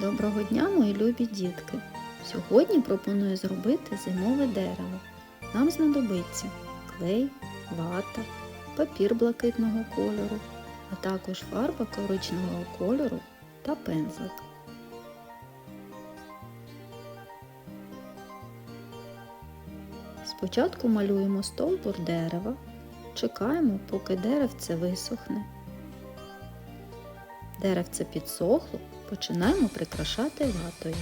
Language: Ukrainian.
Доброго дня, мої любі дітки! Сьогодні пропоную зробити зимове дерево. Нам знадобиться клей, вата, папір блакитного кольору, а також фарба коричневого кольору та пензлик. Спочатку малюємо стовбур дерева, чекаємо, поки деревце висохне. Деревце підсохло, починаємо прикрашати ватою.